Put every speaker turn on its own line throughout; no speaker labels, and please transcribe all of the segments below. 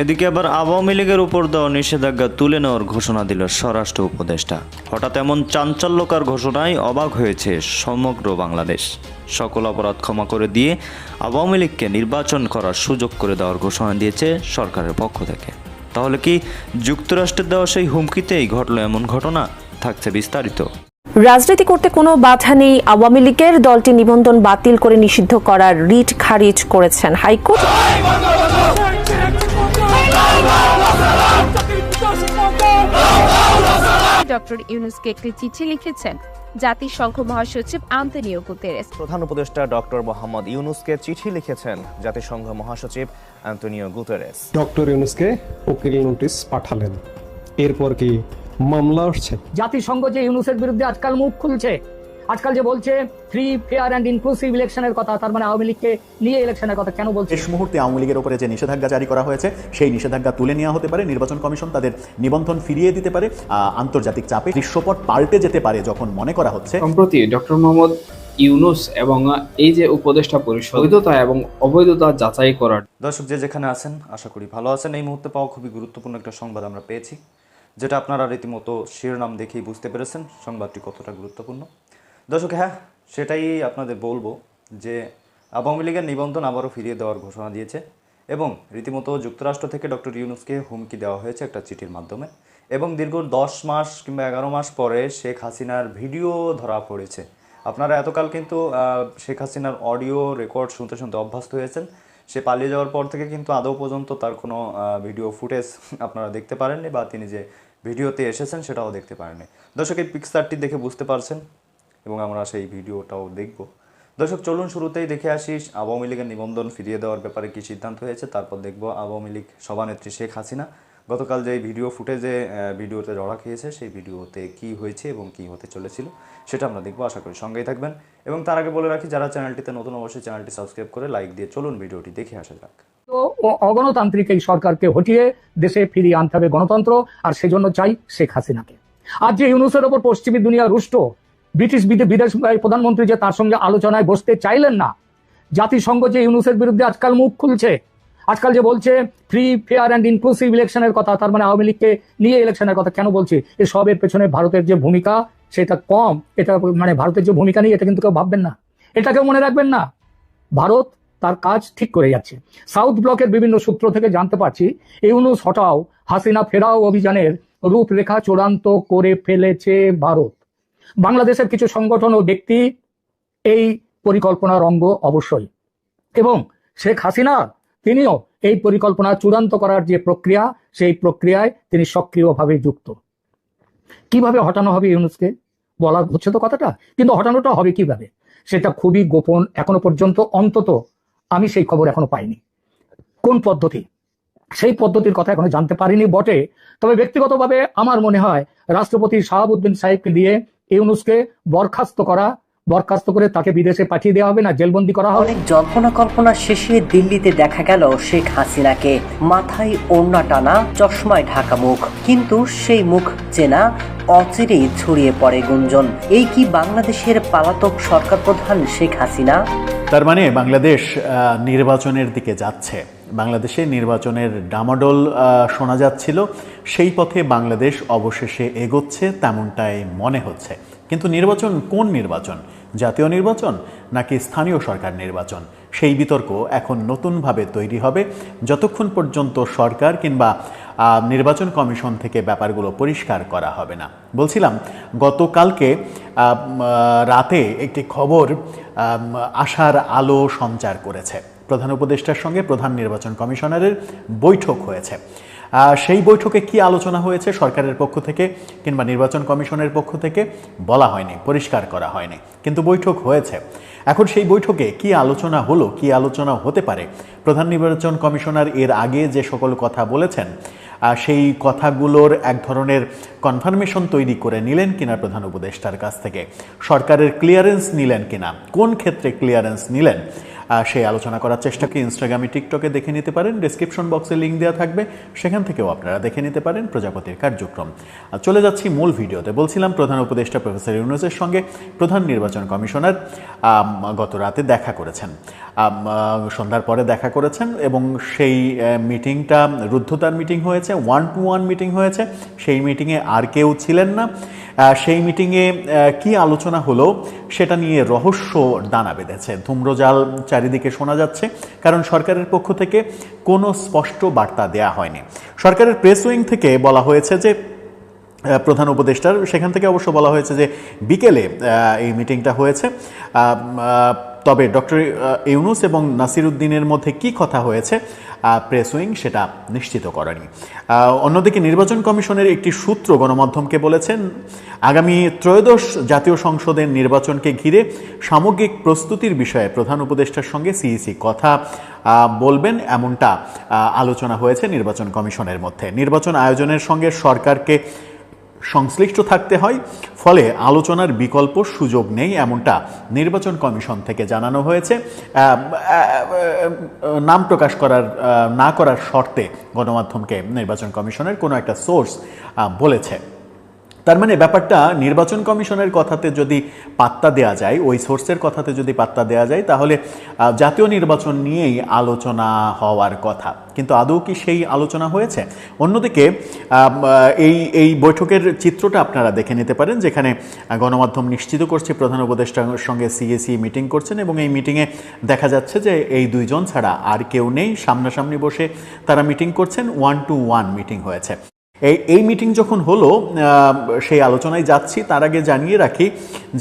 এদিকে আবার আওয়ামী লীগের উপর দেওয়া নিষেধাজ্ঞা তুলে নেওয়ার ঘোষণা দিল স্বরাষ্ট্র উপদেষ্টা। হঠাৎ এমন চাঞ্চল্যকার ঘোষণায় অবাক হয়েছে সমগ্র বাংলাদেশ। সকল অপরাধ ক্ষমা করে দিয়ে আওয়ামী লীগকে নির্বাচন করার সুযোগ করে দেওয়ার ঘোষণা দিয়েছে সরকারের পক্ষ থেকে। তাহলে কি যুক্তরাষ্ট্রের দেওয়া সেই হুমকিতেই ঘটল এমন ঘটনা? থাকছে বিস্তারিত।
রাজনীতি করতে কোনো বাধা নেই, আওয়ামী লীগের দলটি নিবন্ধন বাতিল করে নিষিদ্ধ করার রিট খারিজ করেছেন হাইকোর্ট।
ডক্টর ইউনুসকে একটি চিঠি লিখেছেন জাতিসংঘ মহাসচিব আন্তনিও গুতেরেস।
প্রধান উপদেষ্টা ডক্টর মোহাম্মদ ইউনুসকে চিঠি লিখেছেন জাতিসংঘ মহাসচিব আন্তনিও গুতেরেস।
ডক্টর ইউনুসকে উকিল নোটিশ পাঠালেন। এরপর কি মামলা আসছে?
জাতিসংঘ যে ইউনুসের বিরুদ্ধে আজকাল মুখ খুলছে আজকাল যে বলছে ফ্রি ফেয়ার অ্যান্ড ইনক্লুসিভ ইলেকশনের কথা তার মানে আওয়ামী লীগকে নিয়ে ইলেকশনের কথা কেন বলছে?
শেষ মুহূর্তে আওয়ামী লীগের উপরে যে নিষেধাজ্ঞা জারি করা হয়েছে সেই নিষেধাজ্ঞা তুলে নেওয়া হতে পারে। নির্বাচন কমিশন তাদের নিবন্ধন ফিরিয়ে দিতে পারে। আন্তর্জাতিক চাপে দৃশ্যপট পাল্টে যেতে পারে যখন মনে করা হচ্ছে।
সম্প্রতি ডক্টর মোহাম্মদ ইউনুস এবং এই যে উপদেষ্টা পরিষদ বৈধতা এবং অবৈধতা যাচাই করার
দর্শক যে যেখানে আছেন আশা করি ভালো আছেন। এই মুহূর্তে পাওয়া খুবই গুরুত্বপূর্ণ একটা সংবাদ আমরা পেয়েছি যেটা আপনারা রীতিমতো শিরোনাম দেখেই বুঝতে পেরেছেন। সংবাদটি কতটা গুরুত্বপূর্ণ? দর্শক হ্যাঁ সেটাই আপনাদের বলব যে আওয়ামী লীগের নিবন্ধন আবারও ফিরিয়ে দেওয়ার ঘোষণা দিয়েছে এবং রীতিমতো যুক্তরাষ্ট্র থেকে ডক্টর ইউনুসকে হুমকি দেওয়া হয়েছে একটা চিঠির মাধ্যমে এবং দীর্ঘ দশ মাস কিংবা এগারো মাস পরে শেখ হাসিনার ভিডিও ধরা পড়েছে। আপনারা এতকাল কিন্তু শেখ হাসিনার অডিও রেকর্ড শুনতে শুনতে অভ্যস্ত হয়েছেন। সে পালিয়ে যাওয়ার পর থেকে কিন্তু আদৌ পর্যন্ত তার কোনো ভিডিও ফুটেজ আপনারা দেখতে পারেননি বা তিনি যে ভিডিওতে এসেছেন সেটাও দেখতে পারেননি। দর্শক, এই পিকচারটি দেখে বুঝতে পারছেন এবং আমরা সেই ভিডিওটাও দেখব। দর্শক, চলুন শুরুতেই দেখে আসি, আওয়ামী লীগের নিবন্ধন ফিরিয়ে দেওয়ার ব্যাপারে কি সিদ্ধান্ত হয়েছে, তারপর দেখব আওয়ামী লীগ সভানেত্রী শেখ হাসিনা। গতকাল যে ভিডিও ফুটেজে ভিডিওতে জড়া খেয়েছে, সেই ভিডিওতে কি হয়েছে এবং কি হতে চলেছিল, সেটা আমরা দেখব, আশা করি সঙ্গেই থাকবেন। এবং তার আগে বলে রাখি, যারা চ্যানেলটিতে নতুন, অবশ্যই চ্যানেলটি সাবস্ক্রাইব করে লাইক দিয়ে চলুন ভিডিওটি দেখে আসা যাক।
তো অগণতান্ত্রিক এই সরকারকে হটিয়ে দেশে ফিরিয়ে আনতে হবে গণতন্ত্র, আর সেজন্য চাই শেখ হাসিনাকে। আর যে ইউনুসের ওপর পশ্চিমী দুনিয়া রুষ্ট ব্রিটিশ বিদে- বিদেশ প্রধানমন্ত্রী যে তার সঙ্গে আলোচনায় বসতে চাইলেন না। জাতিসংঘ যে ইউনুসের বিরুদ্ধে আজকাল মুখ খুলছে, আজকাল যে বলছে ফ্রি ফেয়ার অ্যান্ড ইনক্লুসিভ ইলেকশনের কথা তার মানে আওয়ামী লীগকে নিয়ে ইলেকশনের কথা কেন বলছে? এ সবের পেছনে ভারতের যে ভূমিকা, সেটা কম। এটা মানে ভারতের যে ভূমিকা নেই এটা কিন্তু কেউ ভাববেন না। এটা কেউ মনে রাখবেন না। ভারত তার কাজ ঠিক করে যাচ্ছে। সাউথ ব্লকের বিভিন্ন সূত্র থেকে জানতে পারছি, ইউনুস হটাও হাসিনা ফেরাও অভিযানের রূপরেখা চূড়ান্ত করে ফেলেছে ভারত। বাংলাদেশের কিছু সংগঠন ও ব্যক্তি এই পরিকল্পনার অঙ্গ অবশ্যই। এবং শেখ হাসিনা তিনিও এই পরিকল্পনা চূড়ান্ত করার যে প্রক্রিয়া, সেই প্রক্রিয়ায় তিনি সক্রিয়ভাবে যুক্ত। কীভাবে হটানো হবে ইউনুসকে? বলা হচ্ছে তো কথাটা, কিন্তু হটানোটা হবে কীভাবে? সেটা খুবই গোপন এখনও পর্যন্ত, অন্তত আমি সেই খবর এখনও পাইনি। কোন পদ্ধতি? সেই পদ্ধতির কথা এখনও জানতে পারিনি বটে। তবে ব্যক্তিগতভাবে আমার মনে হয় রাষ্ট্রপতি শাহাবুদ্দিন সাহেবকে দিয়ে ইউনুসকে বরখাস্ত করা বরখাস্ত করে তাকে বিদেশে পাঠিয়ে দেওয়া হবে না জেলবন্দি করা হবে।
অনেক জল্পনা কল্পনা শেষে দিল্লিতে দেখা গেল শেখ হাসিনাকে। মাথায় ওড়না টানা চশমায় ঢাকা মুখ। কিন্তু সেই মুখ চেনা অচিরেই ছড়িয়ে পড়ে গুঞ্জন। এই কি বাংলাদেশের পালাতক সরকার প্রধান শেখ হাসিনা?
তার মানে বাংলাদেশ আহ, নির্বাচনের দিকে যাচ্ছে। বাংলাদেশে নির্বাচনের ডামাডোল শোনা যাচ্ছিল। সেই পথে বাংলাদেশ অবশেষে এগোচ্ছে তেমনটাই মনে হচ্ছে। কিন্তু নির্বাচন কোন নির্বাচন? জাতীয় নির্বাচন নাকি স্থানীয় সরকার নির্বাচন? সেই বিতর্ক এখন নতুনভাবে তৈরি হবে। যতক্ষণ পর্যন্ত সরকার কিংবা নির্বাচন কমিশন থেকে ব্যাপারগুলো পরিষ্কার করা হবে না। বলছিলাম, গতকালকে রাতে একটি খবর আশার আলো সঞ্চার করেছে। প্রধান উপদেষ্টার সঙ্গে প্রধান নির্বাচন কমিশনারের বৈঠক হয়েছে। সেই বৈঠকে কি আলোচনা হয়েছে সরকারের পক্ষ থেকে কিংবা নির্বাচন কমিশনের পক্ষ থেকে বলা হয়নি, পরিষ্কার করা হয়নি, কিন্তু বৈঠক হয়েছে। এখন সেই বৈঠকে কি আলোচনা হলো, কি আলোচনা হতে পারে? প্রধান নির্বাচন কমিশনার এর আগে যে সকল কথা বলেছেন সেই কথাগুলোর এক ধরনের কনফার্মেশন তৈরি করে নিলেন কিনা প্রধান উপদেষ্টার কাছ থেকে? সরকারের ক্লিয়ারেন্স নিলেন কিনা? কোন ক্ষেত্রে ক্লিয়ারেন্স নিলেন? সেই আলোচনা করার চেষ্টাকে ইনস্টাগ্রামে টিকটকে দেখে নিতে পারেন? ডিসক্রিপশন বক্সে লিঙ্ক দেওয়া থাকবে। সেখান থেকেও আপনারা দেখে নিতে পারেন প্রজাপতির কার্যক্রম। চলে যাচ্ছি মূল ভিডিওতে। বলছিলাম প্রধান উপদেষ্টা প্রফেসর ইউনুসের সঙ্গে প্রধান নির্বাচন কমিশনার গত রাতে দেখা করেছেন। সন্ধ্যার পরে দেখা করেছেন এবং সেই মিটিংটা রুদ্ধতার মিটিং হয়েছে ওয়ান টু ওয়ান মিটিং হয়েছে। সেই মিটিংয়ে আর কেউ ছিলেন না। সেই মিটিংয়ে কি আলোচনা হলো সেটা নিয়ে রহস্য দানা বেঁধেছে। ধূম্রজাল চারিদিকে শোনা যাচ্ছে, কারণ সরকারের পক্ষ থেকে কোনো স্পষ্ট বার্তা দেয়া হয়নি। সরকারের প্রেস উইং থেকে বলা হয়েছে যে প্রধান উপদেষ্টার, সেখান থেকে অবশ্য বলা হয়েছে যে বিকেলে এই মিটিংটা হয়েছে। তবে ডক্টর ইউনুস এবং নাসির উদ্দিনের মধ্যে কি কথা হয়েছে প্রেস উইং সেটা নিশ্চিত করেনি। অন্যদিকে নির্বাচন কমিশনের একটি সূত্র গণমাধ্যমকে বলেছেন, আগামী ত্রয়োদশ জাতীয় সংসদের নির্বাচনকে ঘিরে সামগ্রিক প্রস্তুতির বিষয়ে প্রধান উপদেষ্টার সঙ্গে সিইসি কথা বলবেন, এমনটা আলোচনা হয়েছে নির্বাচন কমিশনের মধ্যে। নির্বাচন আয়োজনের সঙ্গে সরকারকে সংশ্লিষ্ট থাকতে হয়, ফলে আলোচনার বিকল্প সুযোগ নেই এমনটা নির্বাচন কমিশন থেকে জানানো হয়েছে। নাম প্রকাশ করার না করার শর্তে গণমাধ্যমকে নির্বাচন কমিশনের কোনো একটা সোর্স বলেছে। তার মানে ব্যাপারটা নির্বাচন কমিশনের কথাতে যদি পাত্তা দেয়া যায়, ওই সোর্সের কথাতে যদি পাত্তা দেয়া যায়, তাহলে জাতীয় নির্বাচন নিয়েই আলোচনা হওয়ার কথা। কিন্তু আদৌ কি সেই আলোচনা হয়েছে? অন্যদিকে এই এই বৈঠকের চিত্রটা আপনারা দেখে নিতে পারেন, যেখানে গণমাধ্যম নিশ্চিত করছে, প্রধান উপদেষ্টার সঙ্গে সিএসি মিটিং করছেন এবং এই মিটিংয়ে দেখা যাচ্ছে যে এই দুইজন ছাড়া আর কেউ নেই। সামনাসামনি বসে তারা মিটিং করছেন ওয়ান টু ওয়ান মিটিং হয়েছে। এই এই মিটিং যখন হলো সেই আলোচনায় যাচ্ছি, তার আগে জানিয়ে রাখি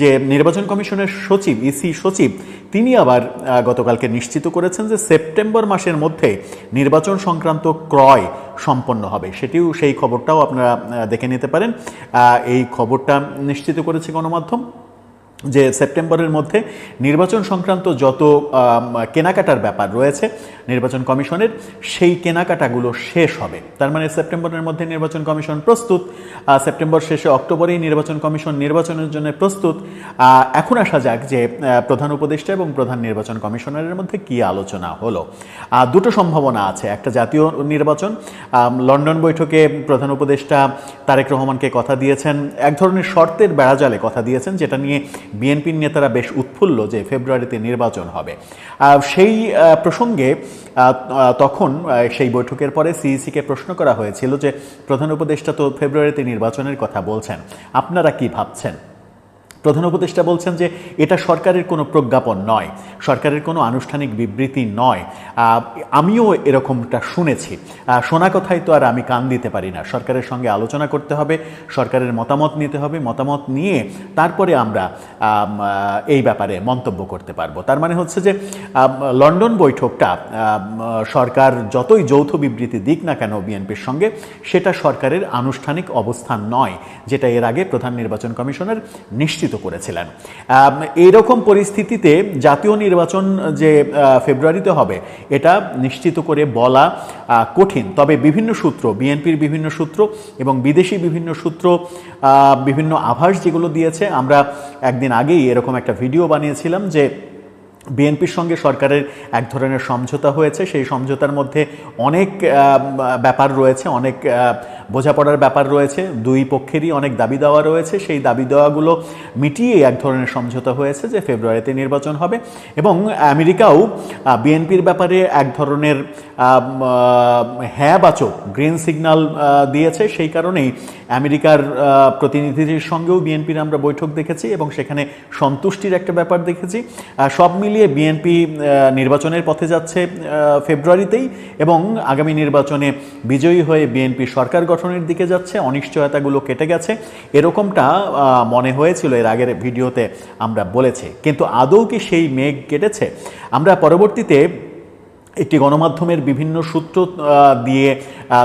যে নির্বাচন কমিশনের সচিব ইসি সচিব, তিনি আবার গতকালকে নিশ্চিত করেছেন যে সেপ্টেম্বর মাসের মধ্যে নির্বাচন সংক্রান্ত ক্রয় সম্পন্ন হবে। সেটিও সেই খবরটাও আপনারা দেখে নিতে পারেন। এই খবরটা নিশ্চিত করেছে গণমাধ্যম। যে সেপ্টেম্বরের মধ্যে নির্বাচন সংক্রান্ত যত কেনাকাটার ব্যাপার রয়েছে নির্বাচন কমিশনের, সেই কেনাকাটাগুলো শেষ হবে। তার মানে সেপ্টেম্বরের মধ্যে নির্বাচন কমিশন প্রস্তুত সেপ্টেম্বর শেষে অক্টোবরেই নির্বাচন কমিশন নির্বাচনের জন্য প্রস্তুত। এখন আসা যাক যে প্রধান উপদেষ্টা এবং প্রধান নির্বাচন কমিশনারের মধ্যে কি আলোচনা হলো। দুটো সম্ভাবনা আছে। একটা জাতীয় নির্বাচন লন্ডন বৈঠকে প্রধান উপদেষ্টা তারেক রহমানকে কথা দিয়েছেন, এক ধরনের শর্তের বেড়াজালে কথা দিয়েছেন, যেটা নিয়ে বিএনপির নেতারা বেশ উৎফুল্ল যে ফেব্রুয়ারিতে নির্বাচন হবে। সেই প্রসঙ্গে তখন সেই বৈঠকের পরে সিইসিকে প্রশ্ন করা হয়েছিল যে প্রধান উপদেষ্টা তো ফেব্রুয়ারিতে নির্বাচনের কথা বলছেন। আপনারা কি ভাবছেন? প্রধান উপদেষ্টা বলছেন যে এটা সরকারের কোনো প্রজ্ঞাপন নয়, সরকারের কোনো আনুষ্ঠানিক বিবৃতি নয়। আমিও এরকমটা শুনেছি। শোনা কথাই তো আর আমি কান দিতে পারি না। সরকারের সঙ্গে আলোচনা করতে হবে, সরকারের মতামত নিতে হবে, মতামত নিয়ে তারপরে আমরা এই ব্যাপারে মন্তব্য করতে পারব। তার মানে হচ্ছে যে লন্ডন বৈঠকটা সরকার যতই যৌথ বিবৃতি দিক না কেন বিএনপির সঙ্গে, সেটা সরকারের আনুষ্ঠানিক অবস্থান নয়, যেটা এর আগে প্রধান নির্বাচন কমিশনের নিশ্চিত করেছিলেন। আম, এইরকম পরিস্থিতিতে জাতীয় নির্বাচন যে ফেব্রুয়ারিতে হবে এটা নিশ্চিত করে বলা কঠিন। তবে বিভিন্ন সূত্র বিএনপির বিভিন্ন সূত্র এবং বিদেশি বিভিন্ন সূত্র বিভিন্ন আভাস যেগুলো দিয়েছে আমরা একদিন আগেই এরকম একটা ভিডিও বানিয়েছিলাম যে বিএনপির সঙ্গে সরকারের এক ধরনের সমঝোতা হয়েছে। সেই সমঝোতার মধ্যে অনেক ব্যাপার রয়েছে অনেক বোঝাপড়ার ব্যাপার রয়েছে। দুই পক্ষেরই অনেক দাবি দেওয়া রয়েছে। সেই দাবি দেওয়াগুলো মিটিয়ে এক ধরনের সমঝোতা হয়েছে যে ফেব্রুয়ারিতে নির্বাচন হবে এবং আমেরিকাও বিএনপির ব্যাপারে এক ধরনের হ্যাঁ বাচক গ্রিন সিগন্যাল দিয়েছে। সেই কারণেই আমেরিকার প্রতিনিধিদের সঙ্গেও বিএনপির আমরা বৈঠক দেখেছি এবং সেখানে সন্তুষ্টির একটা ব্যাপার দেখেছি। সব মিলিয়ে বিএনপি নির্বাচনের পথে যাচ্ছে ফেব্রুয়ারিতেই এবং আগামী নির্বাচনে বিজয়ী হয়ে বিএনপি সরকার গঠনের দিকে যাচ্ছে, অনিশ্চয়তাগুলো কেটে গেছে। এরকমটা মনে হয়েছিল এর আগের ভিডিওতে আমরা বলেছি। কিন্তু আদৌ কি সেই মেঘ কেটেছে? আমরা পরবর্তীতে একটি গণমাধ্যমের বিভিন্ন সূত্র দিয়ে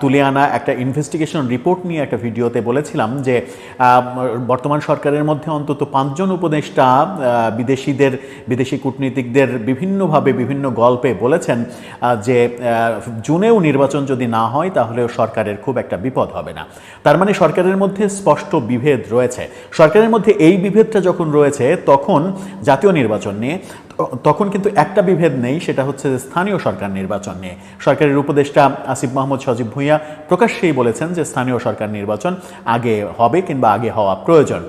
তুলে আনা একটা ইনভেস্টিগেশন রিপোর্ট নিয়ে একটা ভিডিওতে বলেছিলাম যে বর্তমান সরকারের মধ্যে অন্তত পাঁচজন উপদেষ্টা বিদেশিদের, বিদেশি কূটনীতিকদের বিভিন্নভাবে বিভিন্ন গল্পে বলেছেন যে জুনেও নির্বাচন যদি না হয় তাহলেও সরকারের খুব একটা বিপদ হবে না। তার মানে সরকারের মধ্যে স্পষ্ট বিভেদ রয়েছে। সরকারের মধ্যে এই বিভেদটা যখন রয়েছে, তখন জাতীয় নির্বাচন নিয়ে তখন কিন্তু একটা বিভেদ নেই সেটা হচ্ছে স্থানীয় সরকার নির্বাচন নিয়ে। সরকারের উপদেষ্টা আসিফ মাহমুদ সজীব ভুঁইয়া প্রকাশ্যেই বলেছেন যে স্থানীয় সরকার নির্বাচন আগে হবে কিংবা আগে হওয়া প্রয়োজন।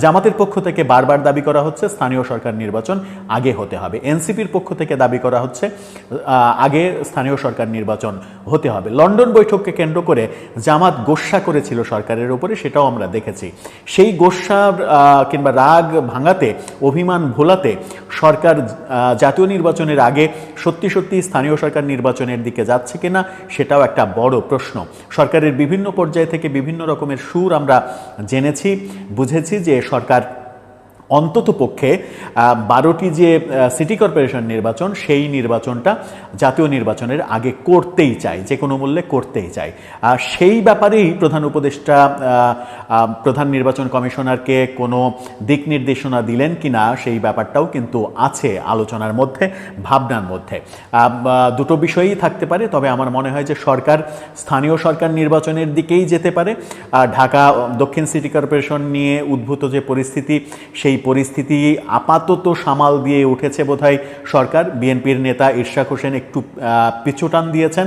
জামাতের পক্ষ থেকে বারবার দাবি করা হচ্ছে স্থানীয় সরকার নির্বাচন আগে হতে হবে। এনসিপির পক্ষ থেকে দাবি করা হচ্ছে আগে স্থানীয় সরকার নির্বাচন হতে হবে। লন্ডন বৈঠককে কেন্দ্র করে জামাত গোস্বা করেছিল সরকারের উপরে সেটাও আমরা দেখেছি। সেই আহ, কিংবা রাগ ভাঙাতে অভিমান ভোলাতে সরকার জাতীয় নির্বাচনের আগে সত্যি সত্যি স্থানীয় সরকার নির্বাচনের দিকে যাচ্ছে কিনা সেটাও একটা বড় প্রশ্ন। সরকারের বিভিন্ন পর্যায় থেকে বিভিন্ন রকমের সুর আমরা জেনেছি, বুঝেছি যে সরকার অন্তত পক্ষে বারোটি যে সিটি কর্পোরেশন নির্বাচন, সেই নির্বাচনটা জাতীয় নির্বাচনের আগে করতেই চাই যে কোনো মূল্যে করতেই চাই আর সেই ব্যাপারেই প্রধান উপদেষ্টা প্রধান নির্বাচন কমিশনারকে কোনো দিক নির্দেশনা দিলেন কিনা, সেই ব্যাপারটাও কিন্তু আছে আলোচনার মধ্যে, ভাবনার মধ্যে। দুটো বিষয়ই থাকতে পারে, তবে আমার মনে হয় যে সরকার, স্থানীয় সরকার নির্বাচনের দিকেই যেতে পারে। ঢাকা, দক্ষিণ সিটি কর্পোরেশন নিয়ে উদ্ভূত যে পরিস্থিতি, সেই পরিস্থিতি আপাতত সামাল দিয়ে উঠেছে বোধহয় সরকার। বিএনপির নেতা ইরশাক হোসেন একটু পিছুটান দিয়েছেন।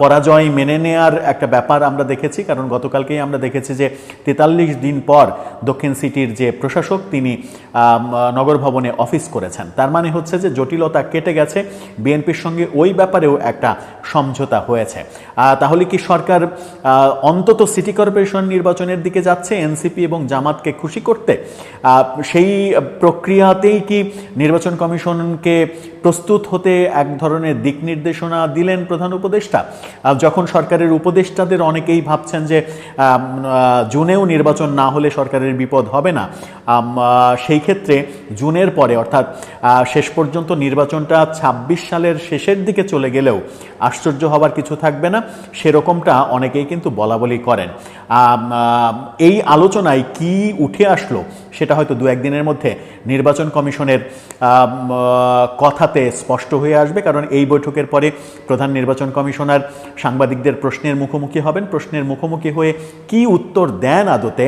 পরাজয় মেনে নেয়ার একটা ব্যাপার আমরা দেখেছি, কারণ গতকালকেই আমরা দেখেছি যে তেতাল্লিশ দিন পর দক্ষিণ সিটির যে প্রশাসক, তিনি নগর ভবনে অফিস করেছেন। তার মানে হচ্ছে যে জটিলতা কেটে গেছে। বিএনপির সঙ্গে ওই ব্যাপারেও একটা সমঝোতা হয়েছে। তাহলে কি সরকার অন্তত সিটি কর্পোরেশন নির্বাচনের দিকে যাচ্ছে? এনসিপি এবং জামাতকে খুশি করতে? সেই প্রক্রিয়াতেই কি নির্বাচন কমিশনকে প্রস্তুত হতে এক ধরনের দিক নির্দেশনা দিলেন প্রধান উপদেষ্টা। যখন সরকারের উপদেষ্টাদের অনেকেই ভাবছেন যে জুনেও নির্বাচন না হলে সরকারের বিপদ হবে না সেই ক্ষেত্রে জুনের পরে অর্থাৎ শেষ পর্যন্ত নির্বাচনটা ২৬ সালের শেষের দিকে চলে গেলেও আশ্চর্য হবার কিছু থাকবে না সেরকমটা অনেকেই কিন্তু বলা বলি করেন এই আলোচনায় কি উঠে আসলো সেটা হয়তো দু একদিনের মধ্যে নির্বাচন কমিশনের আম, কথাতে স্পষ্ট হয়ে আসবে, কারণ এই বৈঠকের পরে প্রধান নির্বাচন কমিশনার সাংবাদিকদের প্রশ্নের মুখোমুখি হবেন। প্রশ্নের মুখোমুখি হয়ে কি উত্তর দেন আদতে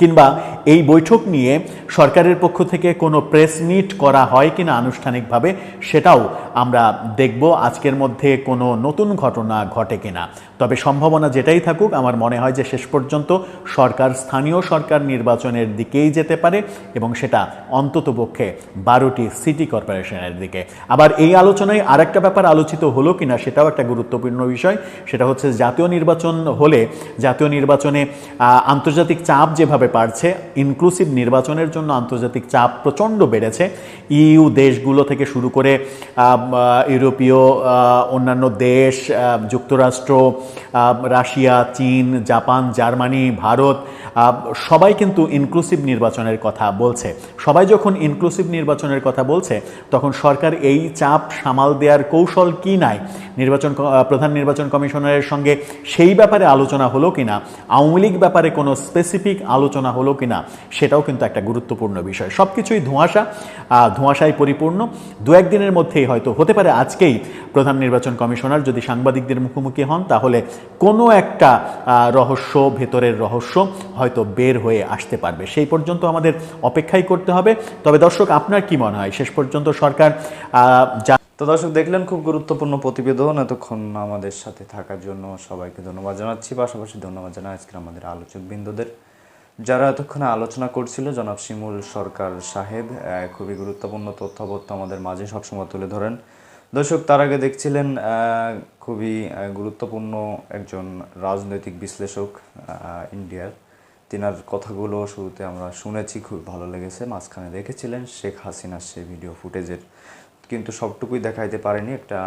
কিংবা এই বৈঠক নিয়ে সরকারের পক্ষ থেকে কোনো প্রেস মিট করা হয় কিনা আনুষ্ঠানিকভাবে সেটাও আমরা দেখব আজকের মধ্যে কোনো নতুন ঘটনা ঘটে কিনা। তবে সম্ভাবনা যেটাই থাকুক, আমার মনে হয় যে শেষ পর্যন্ত সরকার, স্থানীয় সরকার নির্বাচনের দিকেই যেতে পারে এবং সেটা অন্ততপক্ষে বারোটি সিটি কর্পোরেশনের দিকে। আবার এই আলোচনায় আরেকটা ব্যাপার আলোচিত হলো কিনা সেটাও একটা গুরুত্বপূর্ণ বিষয়। সেটা হচ্ছে জাতীয় নির্বাচন হলে জাতীয় নির্বাচনে আন্তর্জাতিক চাপ যেভাবে বাড়ছে ইনক্লুসিভ নির্বাচনের জন্য আন্তর্জাতিক চাপ প্রচণ্ড বেড়েছে। ইইউ দেশগুলো থেকে শুরু করে ইউরোপীয় অন্যান্য দেশ যুক্তরাষ্ট্র রাশিয়া, চীন, জাপান, জার্মানি, ভারত সবাই কিন্তু ইনক্লুসিভ নির্বাচনের কথা বলছে। সবাই যখন ইনক্লুসিভ নির্বাচনের কথা বলছে, তখন সরকার এই চাপ সামাল দেওয়ার কৌশল কি নাই? নির্বাচন প্রধান নির্বাচন কমিশনারের সঙ্গে সেই ব্যাপারে আলোচনা হলো কিনা? আওয়ামী লীগ ব্যাপারে কোনো স্পেসিফিক আলোচনা হলো কিনা সেটাও কিন্তু একটা গুরুত্বপূর্ণ বিষয়। সব কিছুই ধোঁয়াশা ধোঁয়াশায় পরিপূর্ণ। দু একদিনের মধ্যেই হয়তো হতে পারে আজকেই প্রধান নির্বাচন কমিশনার যদি সাংবাদিকদের মুখোমুখি হন, তাহলে কোনো একটা রহস্য, ভেতরের রহস্য হয়তো বের হয়ে আসতে পারবে। সেই পর্যন্ত আমাদের অপেক্ষাই করতে হবে। তবে দর্শক, আপনার কি মনে হয়? শেষ পর্যন্ত সরকার যা
তো দর্শক, দেখলেন খুব গুরুত্বপূর্ণ প্রতিবেদন। এতক্ষণ আমাদের সাথে থাকার জন্য সবাইকে ধন্যবাদ জানাচ্ছি। পাশাপাশি ধন্যবাদ জানাই আজকের আমাদের আলোচক বিন্দুদের যারা এতক্ষণে আলোচনা করছিল, জনাব শিমুল সরকার সাহেব খুবই গুরুত্বপূর্ণ তথ্যপত্র আমাদের মাঝে সবসময় তুলে ধরেন। দর্শক, তার আগে দেখছিলেন খুবই গুরুত্বপূর্ণ একজন রাজনৈতিক বিশ্লেষক ইন্ডিয়ার। তিনার কথাগুলো শুরুতে আমরা শুনেছি, খুব ভালো লেগেছে। মাঝখানে দেখেছিলেন শেখ হাসিনার সেই ভিডিও ফুটেজের। কিন্তু সবটুকুই দেখাইতে পারেনি একটা,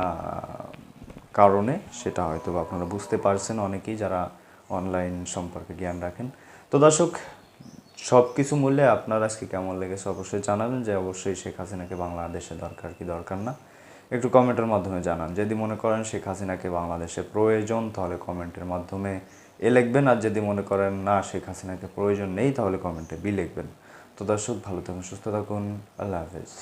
কারণে, সেটা হয়তো আপনারা বুঝতে পারছেন অনেকেই যারা অনলাইন সম্পর্কে জ্ঞান রাখেন। তো দর্শক সব কিছু মূল্যে আপনার আজকে কেমন লেগেছে অবশ্যই জানাবেন যে অবশ্যই শেখ হাসিনাকে বাংলাদেশে দরকার কি, দরকার না। একটু কমেন্টের মাধ্যমে জানান। যদি মনে করেন শেখ হাসিনাকে বাংলাদেশে প্রয়োজন, তাহলে কমেন্টের মাধ্যমে এ লিখবেন। আর যদি মনে করেন না, শেখ হাসিনাকে প্রয়োজন নেই, তাহলে কমেন্টে বি লিখবেন। তো দর্শক, ভালো থাকুন, সুস্থ থাকুন। আল্লাহ হাফেজ।